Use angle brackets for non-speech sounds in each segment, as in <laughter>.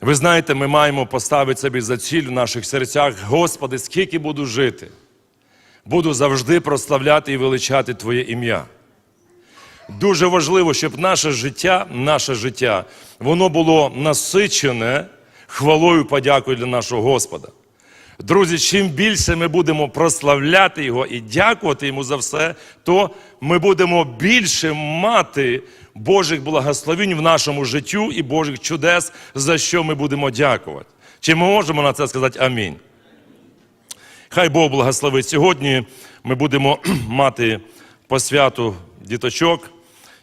Ви знаєте, ми маємо поставити собі за ціль в наших серцях, Господи, скільки буду жити, буду завжди прославляти і величати Твоє ім'я. Дуже важливо, щоб наше життя, наше життя, воно було насичене хвалою, подякою для нашого Господа. Друзі, чим більше ми будемо прославляти Його і дякувати Йому за все, то ми будемо більше мати Божих благословень в нашому життю і Божих чудес, за що ми будемо дякувати. Чи ми можемо на це сказати амінь? Хай Бог благословить. Сьогодні ми будемо <clears throat> мати посвяту діточок.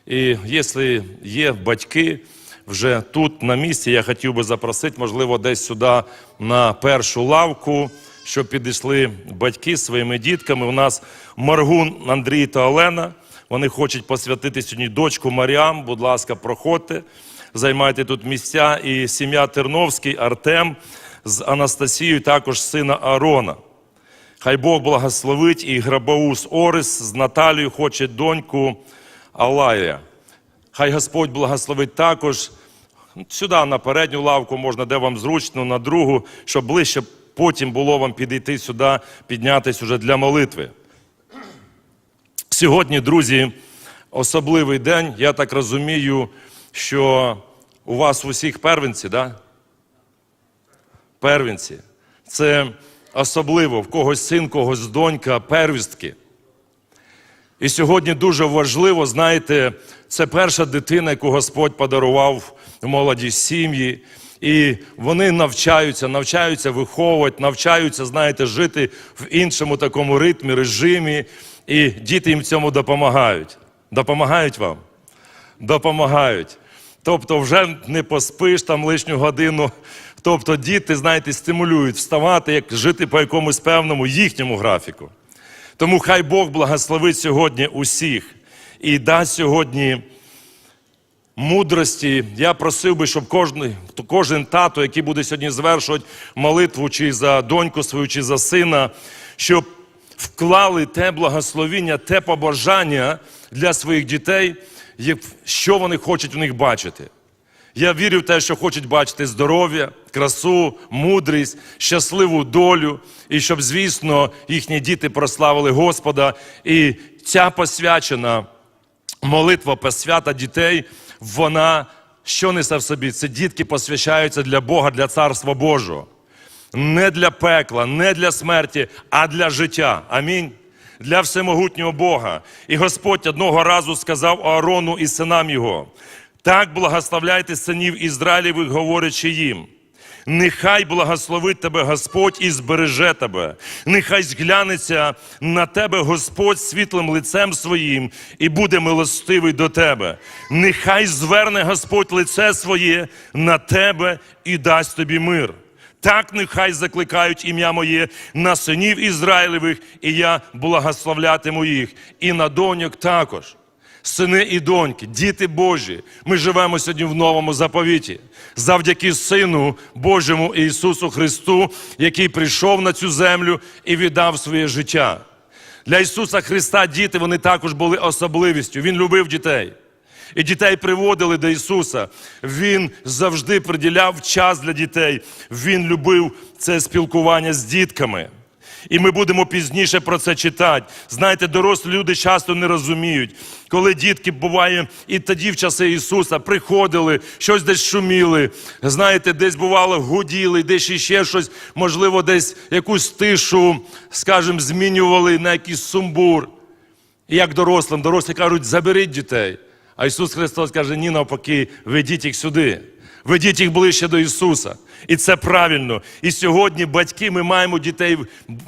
І якщо є батьки вже тут на місці, я хотів би запросити, можливо, десь сюди на першу лавку, щоб підійшли батьки зі своїми дітками. У нас Маргун Андрій та Олена. Вони хочуть посвятити сьогодні дочку Маріам. Будь ласка, проходьте, займайте тут місця. І сім'я Терновський, Артем з Анастасією, також сина Арона. Хай Бог благословить і Грабаус Орис з Наталією хоче доньку Алая. Хай Господь благословить також сюди на передню лавку можна, де вам зручно, на другу, щоб ближче потім було вам підійти сюди, піднятися уже для молитви. Сьогодні, друзі, особливий день. Я так розумію, що у вас у всіх первенці, да? Первенці. Це особливо в когось син, когось донька, первістки. І сьогодні дуже важливо, знаєте, це перша дитина, яку Господь подарував в молоді сім'ї. І вони навчаються, навчаються виховувати, навчаються, знаєте, жити в іншому такому ритмі, режимі. І діти їм в цьому допомагають. Допомагають вам? Допомагають. Тобто, вже не поспиш там лишню годину. Тобто, діти, знаєте, стимулюють вставати, як жити по якомусь певному їхньому графіку. Тому хай Бог благословить сьогодні усіх і дасть сьогодні мудрості. Я просив би, щоб кожен, кожен тато, який буде сьогодні звершувати молитву чи за доньку свою, чи за сина, щоб вклали те благословіння, те побажання для своїх дітей, що вони хочуть у них бачити. Я вірю в те, що хочуть бачити здоров'я, красу, мудрість, щасливу долю, і щоб, звісно, їхні діти прославили Господа. І ця посвячена молитва посвята дітей, вона що несе в собі? Це дітки посвящаються для Бога, для Царства Божого. Не для пекла, не для смерті, а для життя. Амінь. Для всемогутнього Бога. І Господь одного разу сказав Аарону і синам його: так благословляйте синів Ізраїлєвих, говорячи їм. Нехай благословить тебе Господь і збереже тебе. Нехай зглянеться на тебе Господь світлим лицем своїм і буде милостивий до тебе. Нехай зверне Господь лице своє на тебе і дасть тобі мир. Так нехай закликають ім'я моє на синів Ізраїлевих, і я благословлятиму їх, і на доньок також. Сини і доньки, діти Божі, ми живемо сьогодні в новому заповіті. Завдяки Сину Божому Ісусу Христу, який прийшов на цю землю і віддав своє життя. Для Ісуса Христа діти вони також були особливістю. Він любив дітей. І дітей приводили до Ісуса. Він завжди приділяв час для дітей. Він любив це спілкування з дітками. І ми будемо пізніше про це читати. Знаєте, дорослі люди часто не розуміють, коли дітки буває, і тоді в часи Ісуса приходили, щось десь шуміли. Знаєте, десь бувало гуділи, десь іще щось, можливо, десь якусь тишу, скажімо, змінювали на якийсь сумбур. І як дорослим, дорослі кажуть, заберіть дітей. А Ісус Христос каже, ні, навпаки, ведіть їх сюди. Ведіть їх ближче до Ісуса. І це правильно. І сьогодні батьки ми маємо дітей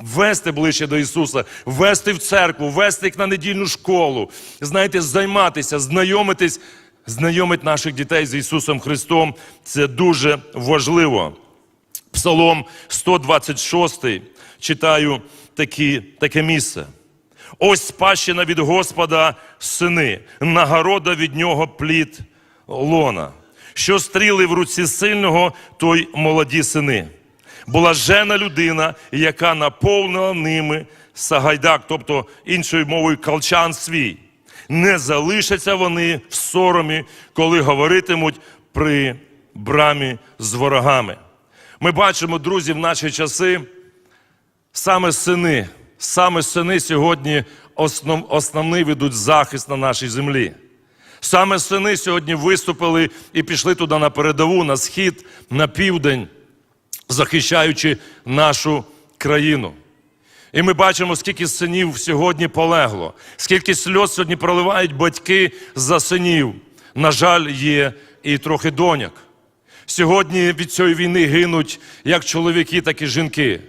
вести ближче до Ісуса, вести в церкву, вести їх на недільну школу. Знаєте, займатися, знайомитись, знайомити наших дітей з Ісусом Христом. Це дуже важливо. Псалом 126 читаю такі, таке місце. Ось спадщина від Господа сини, нагорода від нього плід лона. Що стріли в руці сильного, той молоді сини. Блажена людина, яка наповнила ними сагайдак, тобто іншою мовою колчан свій. Не залишаться вони в соромі, коли говоритимуть при брамі з ворогами. Ми бачимо, друзі, в наші часи саме сини, саме сини сьогодні основ, основний ведуть захист на нашій землі. Саме сини сьогодні виступили і пішли туди на передову, на схід, на південь, захищаючи нашу країну. І ми бачимо, скільки синів сьогодні полегло, скільки сльоз сьогодні проливають батьки за синів. На жаль, є і трохи доняк. Сьогодні від цієї війни гинуть як чоловіки, так і жінки.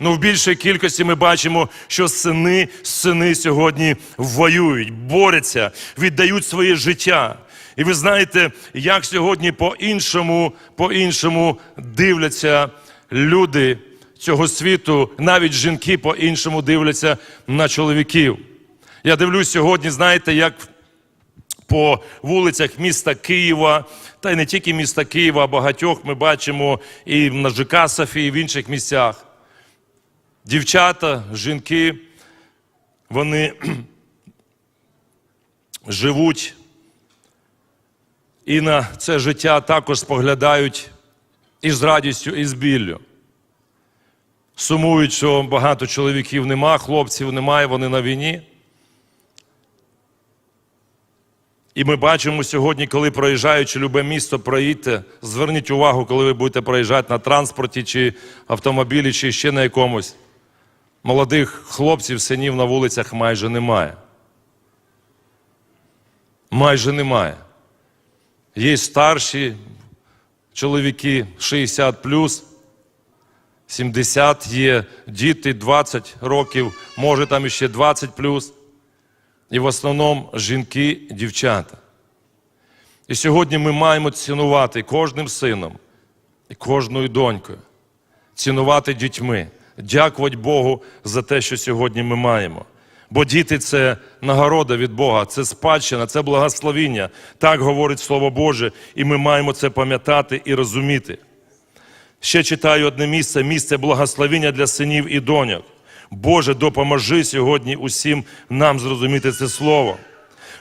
Ну, в більшій кількості ми бачимо, що сини, сини сьогодні воюють, борються, віддають своє життя. І ви знаєте, як сьогодні по-іншому, по-іншому дивляться люди цього світу, навіть жінки по-іншому дивляться на чоловіків. Я дивлюсь сьогодні, знаєте, як по вулицях міста Києва, та й не тільки міста Києва, а багатьох ми бачимо і на ЖК Софії, і в інших місцях. Дівчата, жінки, вони <clears throat> живуть і на це життя також споглядають і з радістю, і з біллю. Сумують, що багато чоловіків нема, хлопців немає, вони на війні. І ми бачимо сьогодні, коли проїжджаючи любе місто, проїдьте, зверніть увагу, коли ви будете проїжджати на транспорті, чи автомобілі, чи ще на якомусь. Молодих хлопців, синів на вулицях майже немає. Майже немає. Є старші чоловіки 60 плюс, 70 є діти 20 років, може там іще 20 плюс. і в основному жінки, дівчата. І сьогодні ми маємо цінувати кожним сином і кожною донькою, цінувати дітьми, дякувати Богу за те, що сьогодні ми маємо. Бо діти це нагорода від Бога, це спадщина, це благословіння. Так говорить Слово Боже, і ми маємо це пам'ятати і розуміти. Ще читаю одне місце місце благословіння для синів і доньок. Боже, допоможи сьогодні усім нам зрозуміти це слово.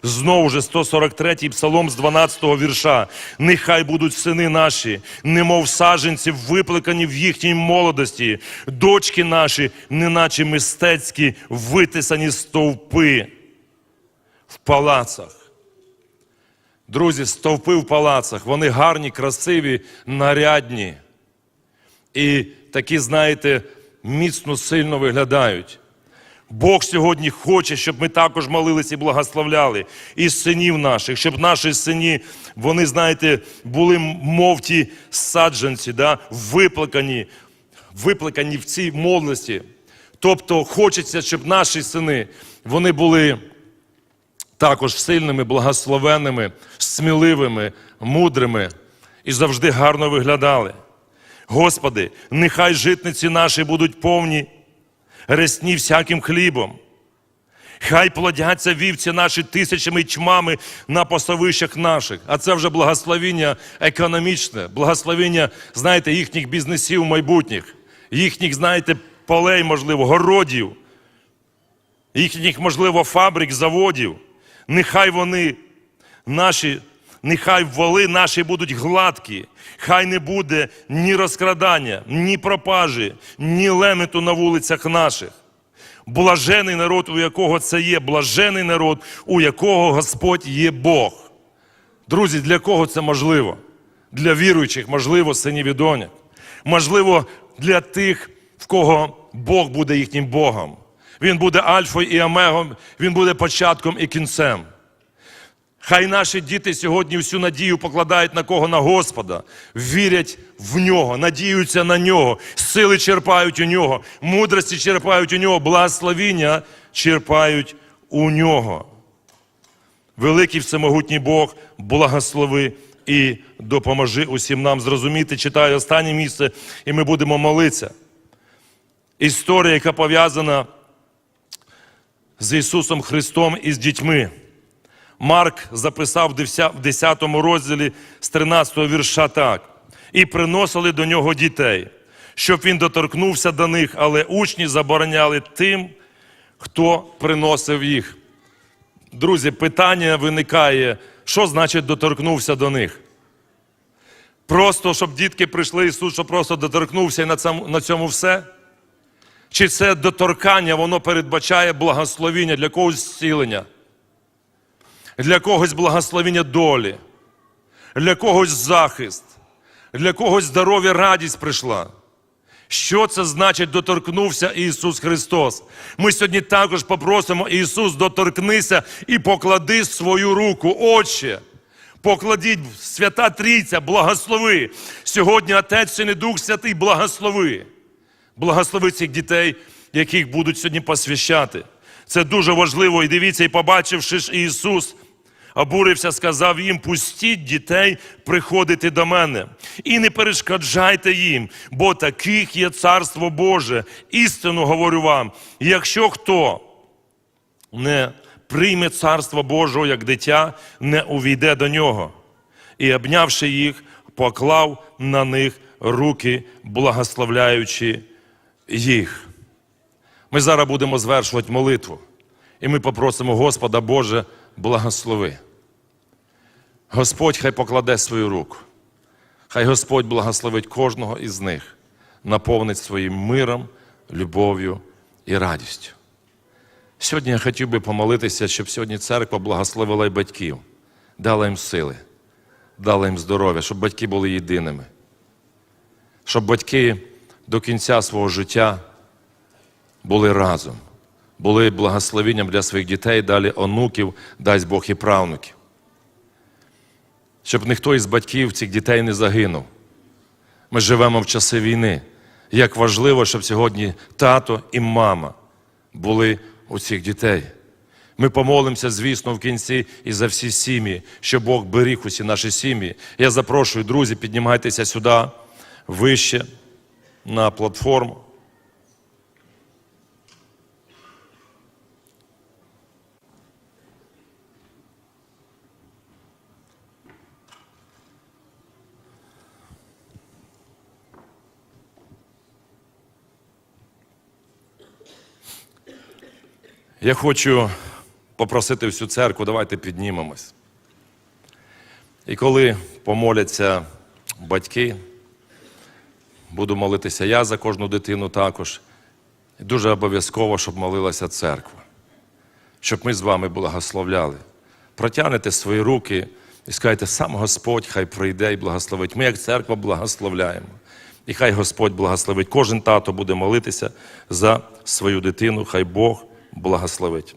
Знову ж 143-й псалом з 12-го вірша. Нехай будуть сини наші, немов саженці, виплекані в їхній молодості, дочки наші, неначе мистецькі, витисані стовпи в палацах. Друзі, стовпи в палацах, вони гарні, красиві, нарядні. І такі, знаєте, міцно сильно виглядають. Бог сьогодні хоче, щоб ми також молилися і благословляли і синів наших, щоб наші сині, вони, знаєте, були мов ті саджанці, да, виплакані, виплакані в цій молодості. Тобто хочеться, щоб наші сини вони були також сильними, благословенними, сміливими, мудрими і завжди гарно виглядали. Господи, нехай житниці наші будуть повні, ресні всяким хлібом. Хай плодяться вівці наші тисячами тьмами на посовищах наших. А це вже благословіння економічне, благословіння, знаєте, їхніх бізнесів майбутніх, їхніх, знаєте, полей, можливо, городів, їхніх, можливо, фабрик, заводів. Нехай вони наші нехай воли наші будуть гладкі, хай не буде ні розкрадання, ні пропажі, ні лемету на вулицях наших. Блажений народ, у якого це є, блажений народ, у якого Господь є Бог. Друзі, для кого це можливо? Для віруючих, можливо, синів і доняк. Можливо, для тих, в кого Бог буде їхнім Богом. Він буде альфою і омегом, він буде початком і кінцем. Хай наші діти сьогодні всю надію покладають на кого? На Господа, вірять в нього, надіються на нього, сили черпають у нього, мудрості черпають у нього, благословіння черпають у нього. Великий всемогутній Бог, благослови і допоможи усім нам зрозуміти. Читаю останнє місце, і ми будемо молитися. Історія, яка пов'язана з Ісусом Христом і з дітьми. Марк записав в 10 розділі з 13 вірша так. І приносили до нього дітей, щоб він доторкнувся до них, але учні забороняли тим, хто приносив їх. Друзі, питання виникає, що значить доторкнувся до них? Просто, щоб дітки прийшли, Ісус, щоб просто доторкнувся і на цьому, на цьому все? Чи це доторкання, воно передбачає благословіння для когось зцілення, для когось благословіння долі, для когось захист, для когось здоров'я радість прийшла. Що це значить доторкнувся Ісус Христос? Ми сьогодні також попросимо Ісус, доторкнися і поклади свою руку, Отче. Покладіть свята Трійця, благослови. Сьогодні Отець Син і Дух Святий, благослови. Благослови цих дітей, яких будуть сьогодні посвящати. Це дуже важливо. І дивіться, і побачивши ж Ісус, обурився, сказав їм: пустіть дітей приходити до мене і не перешкоджайте їм, бо таких є царство Боже. Істину говорю вам. Якщо хто не прийме царство Божого як дитя, не увійде до нього. І, обнявши їх, поклав на них руки, благословляючи їх. Ми зараз будемо звершувати молитву. І ми попросимо Господа Боже, благослови. Господь хай покладе свою руку. Хай Господь благословить кожного із них, наповнить своїм миром, любов'ю і радістю. Сьогодні я хотів би помолитися, щоб сьогодні церква благословила й батьків, дала їм сили, дала їм здоров'я, щоб батьки були єдиними. Щоб батьки до кінця свого життя були разом, були благословенням для своїх дітей, далі онуків, дасть Бог і правнуків. Щоб ніхто із батьків цих дітей не загинув. Ми живемо в часи війни. Як важливо, щоб сьогодні тато і мама були у цих дітей. Ми помолимося, звісно, в кінці і за всі сім'ї, щоб Бог беріг усі наші сім'ї. Я запрошую, друзі, піднімайтеся сюди, вище, на платформу. Я хочу попросити всю церкву, давайте піднімемось. І коли помоляться батьки, буду молитися я за кожну дитину також. І дуже обов'язково, щоб молилася церква, щоб ми з вами благословляли. Протягнете свої руки і скажете, сам Господь хай прийде і благословить. Ми, як церква, благословляємо. І хай Господь благословить. Кожен тато буде молитися за свою дитину, хай Бог благословить.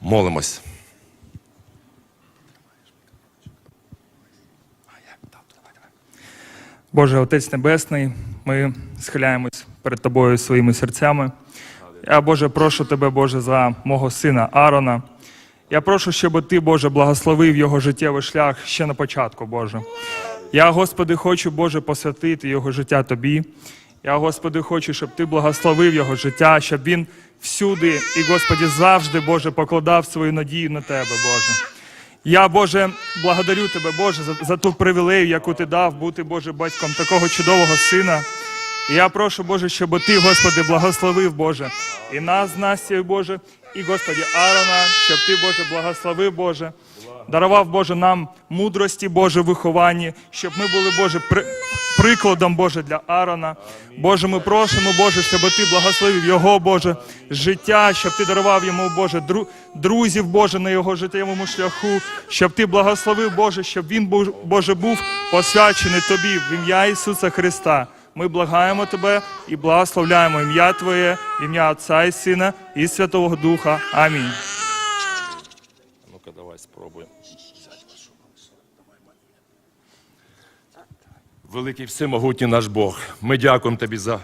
Молимось. Боже, Отець Небесний, ми схиляємось перед Тобою своїми серцями. Я, Боже, прошу Тебе, Боже, за мого сина Аарона. Я прошу, щоб Ти, Боже, благословив його життєвий шлях ще на початку, Боже. Я, Господи, хочу, Боже, посвятити його життя Тобі. Я, Господи, хочу, щоб Ти благословив його життя, щоб він всюди і, Господі, завжди, Боже, покладав свою надію на Тебе, Боже. Я, Боже, благодарю Тебе, Боже, за, за ту привілею, яку ти дав бути, Боже, батьком такого чудового сина. Я прошу, Боже, щоб Ти, Господи, благословив, Боже, і нас з Настю, Боже, і Господі Аарона, щоб Ти, Боже, благословив, Боже, дарував, Боже, нам мудрості, Боже, вихованні, щоб ми були, Боже, при... прикладом, Боже, для Аарона. Боже, ми просимо, Боже, щоб Ти благословив його, Боже, життя, щоб Ти дарував йому, Боже, дру... друзів, Боже, на його життєвому шляху, щоб Ти благословив, Боже, щоб він, Боже, був посвячений Тобі в ім'я Ісуса Христа. Ми благаємо Тебе і благословляємо ім'я Твоє, ім'я Отця і Сина і Святого Духа. Амінь. Ну-ка, давай спробуємо. Великий всемогутній наш Бог. Ми дякуємо Тобі за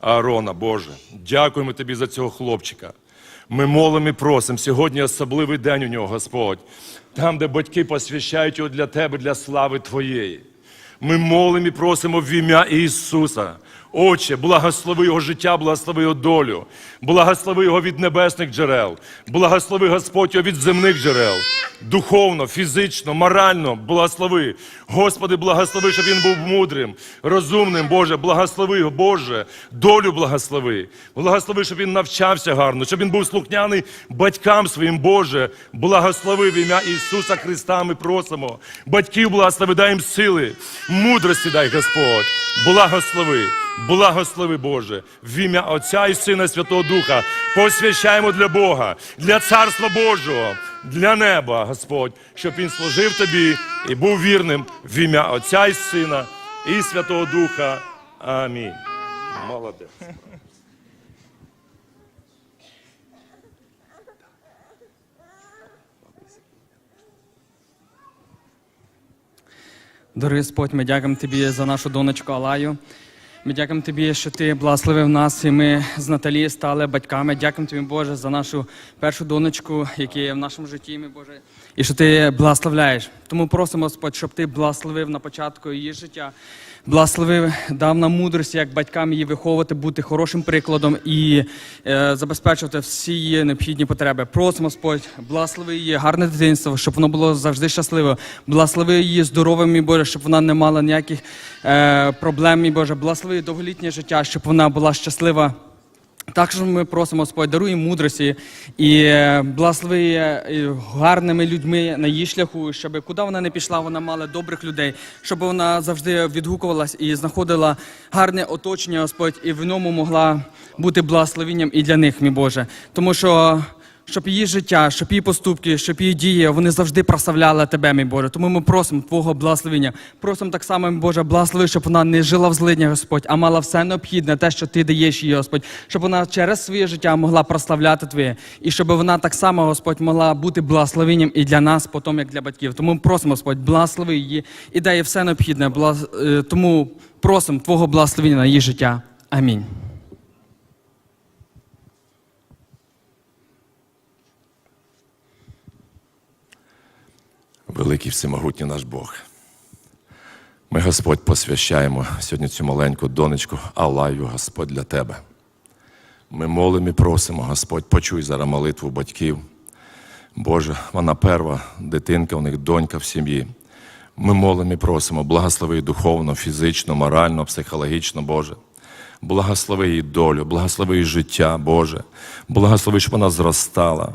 Аарона, Боже. Дякуємо Тобі за цього хлопчика. Ми молимо і просимо. Сьогодні особливий день у нього, Господь. Там, де батьки посвящають його для Тебе, для слави Твоєї. Ми молимо і просимо в ім'я Ісуса. Отче, благослови його життя, благослови його долю, благослови його від небесних джерел, благослови Господь його від земних джерел, духовно, фізично, морально, благослови. Господи, благослови, щоб він був мудрим, розумним, Боже, благослови його, Боже, долю благослови. Благослови, щоб він навчався гарно, щоб він був слухняний батькам своїм, Боже, благослови в ім'я Ісуса Христа. Ми просимо. Батьків благослови, дай їм сили, мудрості дай Господь. Благослови, благослови, Боже, в ім'я Отця і Сина і Святого Духа. Посвящаємо для Бога, для Царства Божого, для неба, Господь, щоб Він служив тобі і був вірним в ім'я Отця і Сина і Святого Духа. Амінь. Молодець. Дорогий Господь, ми дякуємо Тобі за нашу донечку Алаю. Ми дякуємо Тобі, що Ти благословив нас, і ми з Наталі стали батьками. Дякуємо Тобі, Боже, за нашу першу донечку, яка є в нашому житті, ми, Боже, і що Ти благословляєш. Тому просимо, Господь, щоб Ти благословив на початку її життя, благословив, дав нам мудрість, як батькам її виховувати, бути хорошим прикладом і е, забезпечувати всі її необхідні потреби. Просимо, Господь, благослови її гарне дитинство, щоб воно було завжди щасливе. Благослови її здоровим, мій Боже, щоб вона не мала ніяких е, проблем, мій Боже. Благослови довголітнє життя, щоб вона була щаслива. Також ми просимо Господь, даруй їм мудрості і е, благослови е, гарними людьми на її шляху, щоб куди вона не пішла, вона мала добрих людей, щоб вона завжди відгукувалась і знаходила гарне оточення, Господь, і в ньому могла бути благословенням і для них, мій Боже. Тому що щоб її життя, щоб її поступки, щоб її дії, вони завжди прославляли тебе, мій Боже. Тому ми просимо Твого благословення. Просимо так само, мій Боже, благослови, щоб вона не жила в злиднях, Господь, а мала все необхідне, те, що ти даєш їй, Господь, щоб вона через своє життя могла прославляти Твоє, і щоб вона так само, Господь, могла бути благословенням і для нас, потім як для батьків. Тому ми просимо, Господь, благослови її і їй все необхідне. Благос- е, Тому просимо Твого благословення на її життя. Амінь. Великий всемогутній наш Бог. Ми, Господь, посвящаємо сьогодні цю маленьку донечку Алаю, Господь, для Тебе. Ми молимо і просимо, Господь, почуй зараз молитву батьків. Боже, вона перша дитинка, у них донька в сім'ї. Ми молимо і просимо, благослови її духовно, фізично, морально, психологічно, Боже. Благослови її долю, благослови її життя, Боже. Благослови, щоб вона зростала,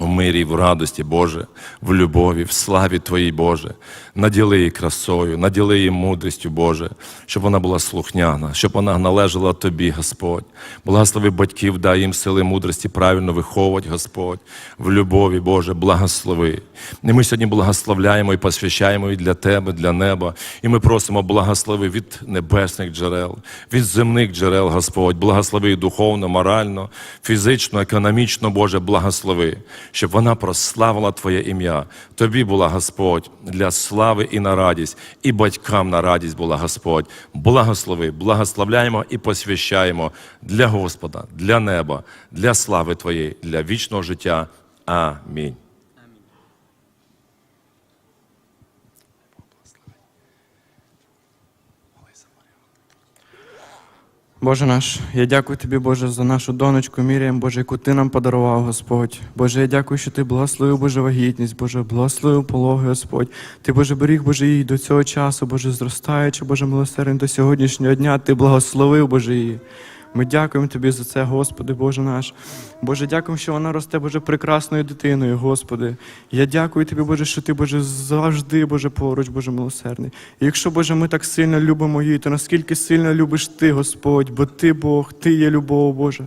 у мирі, в радості, Боже, в любові, в славі Твоїй, Боже. Наділи її красою, наділи її мудрістю, Боже, щоб вона була слухняна, щоб вона належала Тобі, Господь. Благослови батьків, дай їм сили мудрості правильно виховувати, Господь, в любові, Боже, благослови. І ми сьогодні благословляємо і посвящаємо і для Тебе, для неба. І ми просимо благослови від небесних джерел, від земних джерел, Господь, благослови духовно, морально, фізично, економічно, Боже, благослови, щоб вона прославила Твоє ім'я. Тобі була Господь для слави і на радість, і батькам на радість була Господь. Благослови, благословляємо і посвящаємо для Господа, для неба, для слави Твоєї, для вічного життя. Амінь. Боже наш, я дякую тобі, Боже, за нашу донечку Міріям, Боже, яку ти нам подарував, Господь. Боже, я дякую, що ти благословив Боже вагітність, Боже, благословив пологи, Господь. Ти, Боже, беріг, Боже, її до цього часу, Боже, зростаючи, Боже, милосердям до сьогоднішнього дня, ти благословив, Боже, її. Ми дякуємо Тобі за це, Господи, Боже наш. Боже, дякуємо, що вона росте, Боже, прекрасною дитиною, Господи. Я дякую Тобі, Боже, що Ти, Боже, завжди, Боже, поруч, Боже милосердний. І якщо, Боже, ми так сильно любимо її, то наскільки сильно любиш Ти, Господь, бо Ти Бог, Ти є любов, Боже.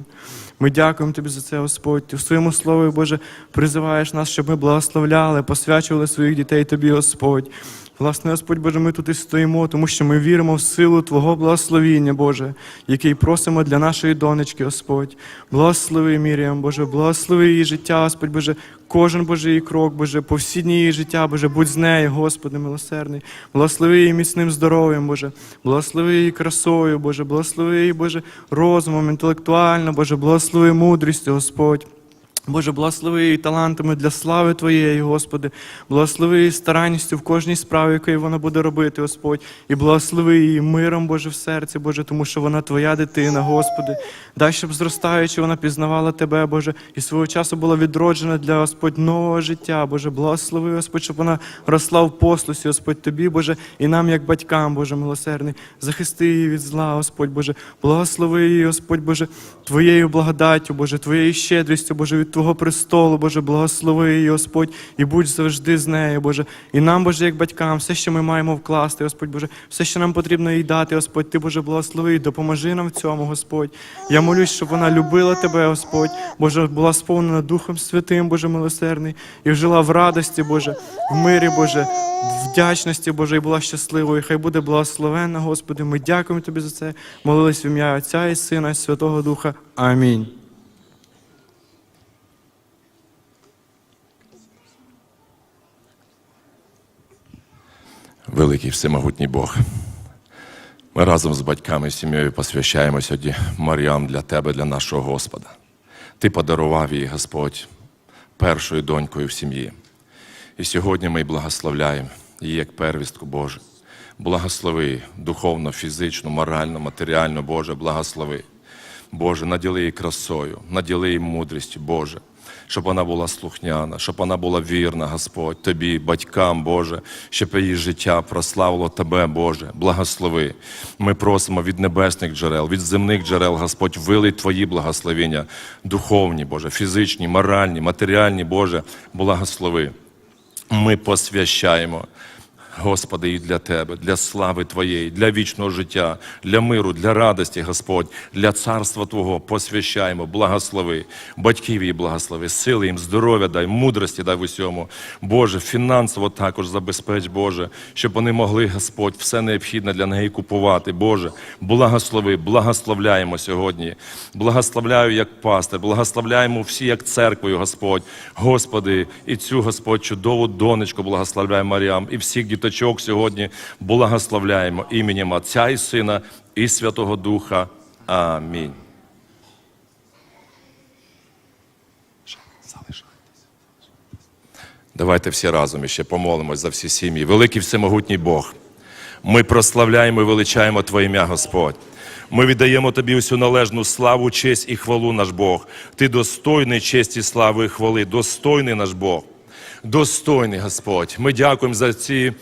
Ми дякуємо Тобі за це, Господь. Ти в своєму слові, Боже, призиваєш нас, щоб ми благословляли, посвячували своїх дітей Тобі, Господь. Власне, Господь Боже, ми тут і стоїмо, тому що ми віримо в силу Твого благословіння, Боже, який просимо для нашої донечки, Господь. Благослови Міріям, Боже, благослови її життя, Господь Боже, кожен Божий її крок, Боже, по всі дні її життя, Боже, будь з нею, Господи, милосердний. Благослови її міцним здоров'ям, Боже, благослови її красою, Боже, благослови її, Боже, розумом, інтелектуально, Боже, благослови мудрістю, Господь. Боже, благослови її талантами для слави Твоєї, Господи, благослови її старанністю в кожній справі, яку вона буде робити, Господь, і благослови її миром, Боже, в серці, Боже, тому що вона Твоя дитина, Господи. Дай, щоб зростаючи, вона пізнавала Тебе, Боже, і свого часу була відроджена для Господь нового життя, Боже, благослови, Господь, щоб вона росла в послусі, Господь, Тобі, Боже, і нам, як батькам, Боже, милосердний, захисти її від зла, Господь, Боже, благослови її, Господь, Боже, Твоєю благодаттю, Боже, Твоєю щедрістю, Боже, від Твого престолу, Боже, благослови її, Господь, і будь завжди з нею, Боже. І нам, Боже, як батькам, все, що ми маємо вкласти, Господь, Боже, все, що нам потрібно їй дати, Господь, Ти, Боже, благослови і допоможи нам в цьому, Господь. Я молюсь, щоб вона любила Тебе, Господь, Боже, була сповнена Духом Святим, Боже, милосердний, і жила в радості, Боже, в мирі, Боже, в вдячності, Боже, і була щасливою. Хай буде благословенна, Господи. Ми дякуємо Тобі за це. Молились в ім'я Отця і Сина, і Святого Духа. Амінь. Великий всемогутній Бог. Ми разом з батьками і сім'єю посвящаємо сьогодні Маріам для тебе, для нашого Господа. Ти подарував її, Господь, першою донькою в сім'ї. І сьогодні ми благословляємо її як первістку Боже. Благослови духовно, фізично, морально, матеріально, Боже, благослови. Боже, наділи її красою, наділи її мудрістю, Боже, щоб вона була слухняна, щоб вона була вірна, Господь, Тобі, батькам, Боже, щоб її життя прославило Тебе, Боже, благослови. Ми просимо від небесних джерел, від земних джерел, Господь, вилий Твої благословення, духовні, Боже, фізичні, моральні, матеріальні, Боже, благослови. Ми посвящаємо. Господи, і для Тебе, для слави Твоєї, для вічного життя, для миру, для радості, Господь, для царства Твого посвящаємо, благослови, батьків її благослови, сили їм, здоров'я дай, мудрості дай в усьому. Боже, фінансово також забезпеч, Боже, щоб вони могли, Господь, все необхідне для неї купувати. Боже, благослови, благословляємо сьогодні. Благословляю як пастир, благословляємо всі як церквою, Господь. Господи, і цю, Господь, чудову донечку благословляє Маріам, і всіх діточок сьогодні благословляємо іменем Отця і Сина і Святого Духа. Амінь. Давайте всі разом іще помолимось за всі сім'ї. Великий всемогутній Бог. Ми прославляємо і величаємо Твоє ім'я, Господь. Ми віддаємо Тобі усю належну славу, честь і хвалу, наш Бог. Ти достойний честі, слави і хвали, достойний наш Бог. Достойний Господь. Ми дякуємо за ці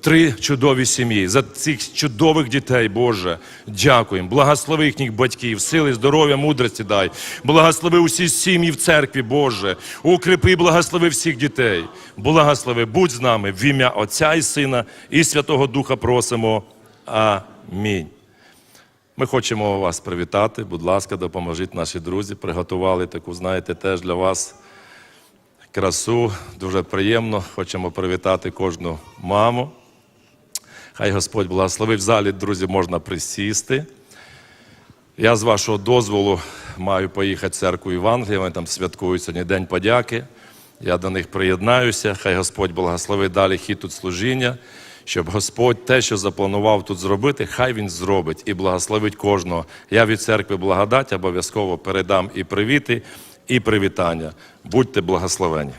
три чудові сім'ї, за цих чудових дітей, Боже. Дякуємо. Благослови їхніх батьків, сили, здоров'я, мудрості дай. Благослови усі сім'ї в церкві, Боже. Укріпи, і благослови всіх дітей. Благослови, будь з нами в ім'я Отця і Сина і Святого Духа просимо. Амінь. Ми хочемо вас привітати. Будь ласка, допоможіть наші друзі. Приготували таку, знаєте, теж для вас красу. Дуже приємно. Хочемо привітати кожну маму. Хай Господь благословить в залі, друзі, можна присісти. Я з вашого дозволу маю поїхати в церкву Євангелія, вони там святкують сьогодні День подяки. Я до них приєднаюся. Хай Господь благословить далі хід тут служіння, щоб Господь те, що запланував тут зробити, хай Він зробить і благословить кожного. Я від церкви благодать обов'язково передам і привіти, і привітання. Будьте благословені.